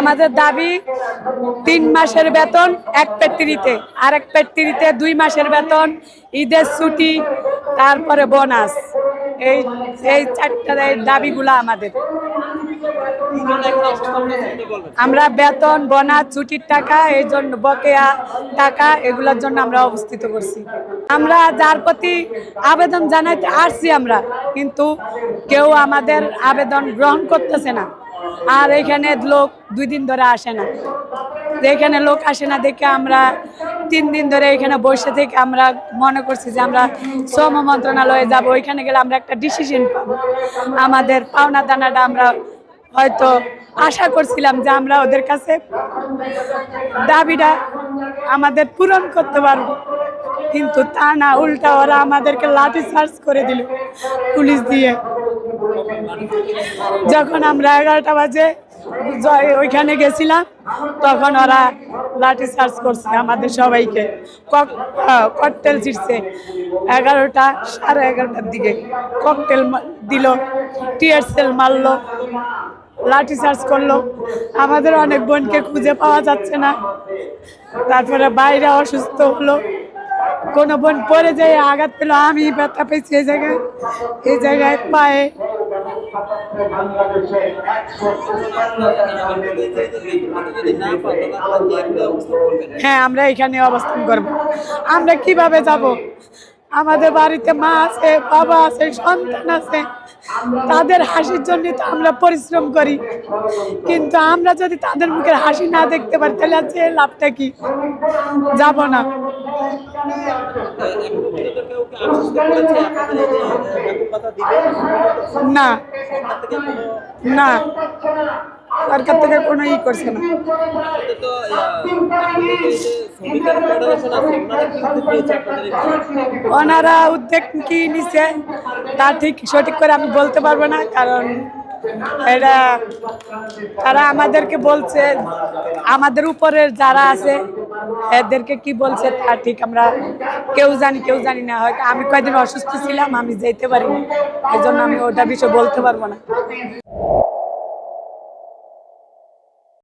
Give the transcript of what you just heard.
আমাদের দাবি তিন মাসের বেতন, এক পেট্রিতে। আর এক পেট্রিতে দুই মাসের বেতন, ঈদের ছুটি, তারপরে বোনাস। এই এই চারটা দাবিগুলো আমাদের। আমরা বেতন, বোনাস, ছুটির টাকা, এই জন্য বকেয়া টাকা, এগুলোর জন্য আমরা অবস্থিত করছি। আমরা যার প্রতি আবেদন জানাইতে আসছি আমরা, কিন্তু কেউ আমাদের আবেদন গ্রহণ করতেছে না। আর এখানে লোক দুই দিন ধরে আসে না। এখানে লোক আসে না দেখে আমরা তিন দিন ধরে এখানে বসে থেকে আমরা মনে করছি যে আমরা শ্রম মন্ত্রণালয়ে যাব, ওইখানে গেলে আমরা একটা ডিসিশন পাবো। আমাদের পাওনা দানাটা আমরা হয়তো আশা করছিলাম যে আমরা ওদের কাছে দাবিটা আমাদের পূরণ করতে পারব। কিন্তু তা না, উল্টা ওরা আমাদেরকে লাঠি চার্জ করে দিল পুলিশ দিয়ে। যখন আমরা এগারোটা বাজে ওইখানে গেছিলাম, তখন ওরা লাঠি চার্জ করছে আমাদের সবাইকে। ককটেল ছিটছে এগারোটা, সাড়ে এগারোটার দিকে ককটেল দিল, টিয়ার সেল মারলো, লাঠি চার্জ করল। আমাদের অনেক বোনকে খুঁজে পাওয়া যাচ্ছে না। তারপরে বাইরে অসুস্থ হলো। কোনো বোন পরে যায়, আঘাত পেল আমি ব্যথা পেয়েছি এই জায়গায়। এই জায়গায় পায়ে হ্যাঁ আমরা এখানে অবস্থান করব। আমরা কীভাবে যাব? আমাদের বাড়িতে মা আছে, বাবা আছে, সন্তান আছে। তাদের হাসির জন্য তো আমরা পরিশ্রম করি। কিন্তু আমরা যদি তাদের মুখের হাসি না দেখতে পারি, তাহলে লাভটা কি? যাব না। না। না। সরকার থেকে কোনো ই করছে না। ওনারা উদ্যোগ কি নিছে, তা ঠিক সঠিক করে আমি বলতে পারব না, কারণ এটা তারা আমাদেরকে বলছে, আমাদের উপরের যারা আছে এদেরকে কি বলছে তা ঠিক আমরা কেউ জানি কেউ জানি না। হয়তো আমি কয়েকদিন অসুস্থ ছিলাম, আমি যেতে পারিনি। এই জন্য আমি ওটা বিষয়ে বলতে পারব না।